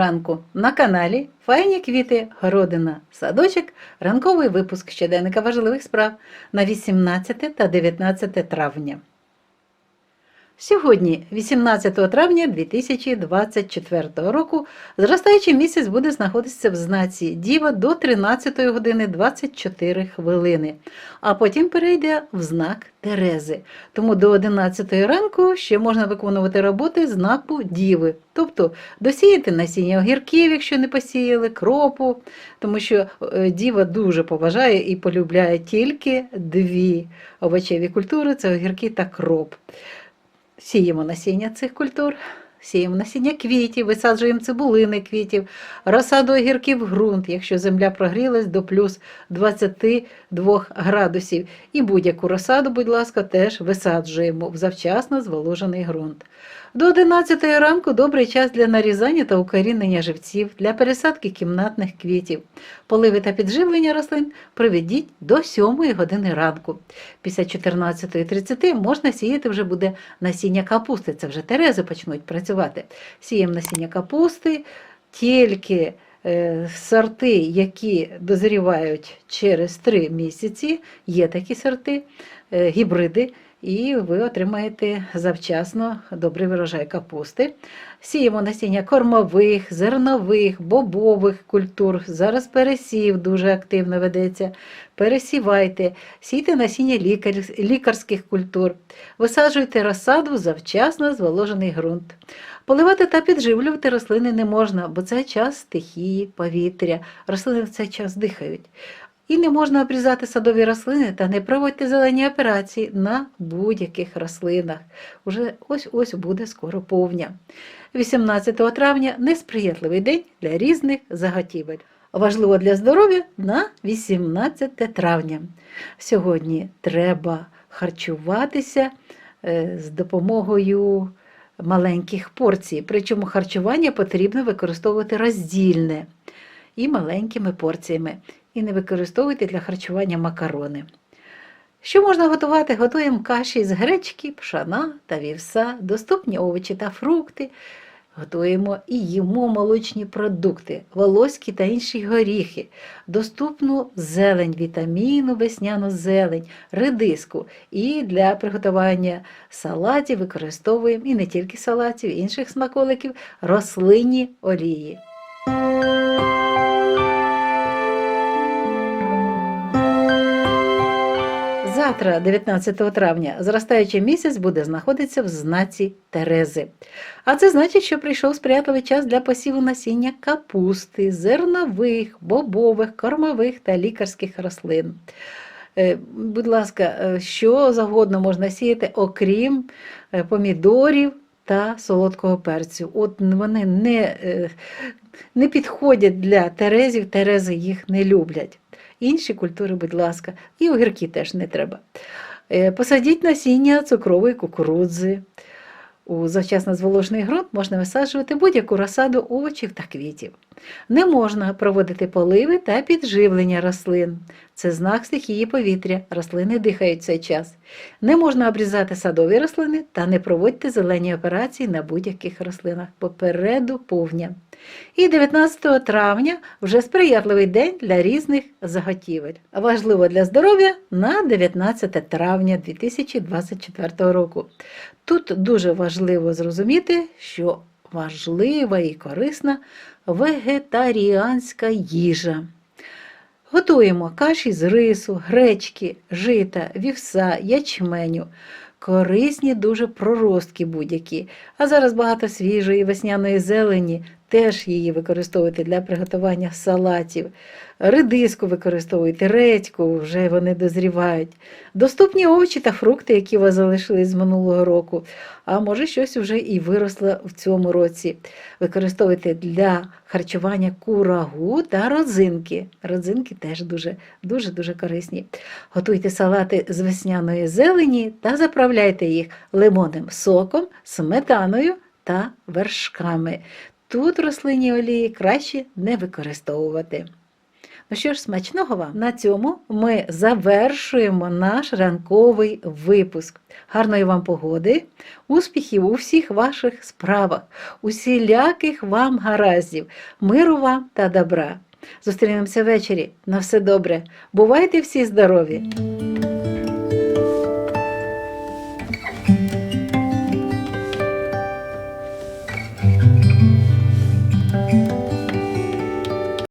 ранку. На каналі Файні квіти, городина, садочок, ранковий випуск щоденника важливих справ на 18 та 19 травня. Сьогодні, 18 травня 2024 року, зростаючий місяць буде знаходитися в знаці Діва до 13 години 24 хвилини, а потім перейде в знак Терези. Тому до 11 ранку ще можна виконувати роботи знаку Діви, тобто досіяти насіння огірків, якщо не посіяли, кропу, тому що е, Діва дуже поважає і полюбляє тільки дві овочеві культури це огірки та кроп. Сіємо насіння цих культур, сіємо насіння квітів, висаджуємо цибулини квітів, розсаду огірків в ґрунт, якщо земля прогрілась до плюс 22 градусів. І будь-яку розсаду, будь ласка, теж висаджуємо в завчасно зволожений ґрунт. До 11 ранку добрий час для нарізання та укорінення живців, для пересадки кімнатних квітів. Поливи та підживлення рослин проведіть до 7 години ранку. Після 14.30 можна сіяти вже буде насіння капусти. Це вже терези почнуть працювати. Сіємо насіння капусти, тільки е, сорти, які дозрівають через 3 місяці, є такі сорти, гібриди. І ви отримаєте завчасно добрий врожай капусти. Сіємо насіння кормових, зернових, бобових культур. Зараз пересів дуже активно ведеться. Пересівайте, сійте насіння лікар... лікарських культур, висаджуйте розсаду завчасно зволожений ґрунт. Поливати та підживлювати рослини не можна, бо це час стихії, повітря. Рослини в цей час дихають. І не можна обрізати садові рослини та не проводьте зелені операції на будь-яких рослинах. Уже ось-ось буде скоро повня. 18 травня несприятливий день для різних заготівель. Важливо для здоров'я на 18 травня. Сьогодні треба харчуватися е, з допомогою маленьких порцій. Причому харчування потрібно використовувати роздільне і маленькими порціями. І не використовуйте для харчування макарони. Що можна готувати? Готуємо каші з гречки, пшана та вівса, доступні овочі та фрукти. Готуємо і їмо молочні продукти, волоські та інші горіхи, доступну зелень, вітаміну, весняну зелень, редиску. І для приготування салатів використовуємо і не тільки салатів, інших смаколиків, рослинні олії. Завтра, 19 травня, зростаючий місяць буде знаходитися в знаці Терези. А це значить, що прийшов сприятливий час для посіву насіння капусти, зернових, бобових, кормових та лікарських рослин. Е, Будь ласка, е, що завгодно можна сіяти, окрім е, помідорів та солодкого перцю. От вони не, не підходять для терезів, терези їх не люблять. Інші культури, будь ласка, і огірки теж не треба. Е, Посадіть насіння цукрової кукурудзи. У завчасно зволожений ґрунт можна висаджувати будь-яку розсаду овочів та квітів. Не можна проводити поливи та підживлення рослин. Це знак стихії повітря. Рослини дихають цей час. Не можна обрізати садові рослини та не проводьте зелені операції на будь-яких рослинах. Попереду повня. І 19 травня вже сприятливий день для різних заготівель. Важливо для здоров'я на 19 травня 2024 року. Тут дуже важливо зрозуміти, що важлива і корисна вегетаріанська їжа. Готуємо каші з рису, гречки, жита, вівса, ячменю. Корисні дуже проростки будь-які. А зараз багато свіжої весняної зелені, теж її використовуйте для приготування салатів. Редиску використовуйте, редьку, вже вони дозрівають. Доступні овочі та фрукти, які у вас залишились з минулого року. А може щось вже і виросло в цьому році. Використовуйте для харчування курагу та родзинки. Родзинки теж дуже дуже дуже корисні. Готуйте салати з весняної зелені та заправляйте їх лимонним соком, сметаною та вершками. Тут рослинні олії краще не використовувати. Ну що ж, смачного вам. На цьому ми завершуємо наш ранковий випуск. Гарної вам погоди, успіхів у всіх ваших справах, усіляких вам гараздів, миру вам та добра. Зустрінемося ввечері. На все добре. Бувайте всі здорові!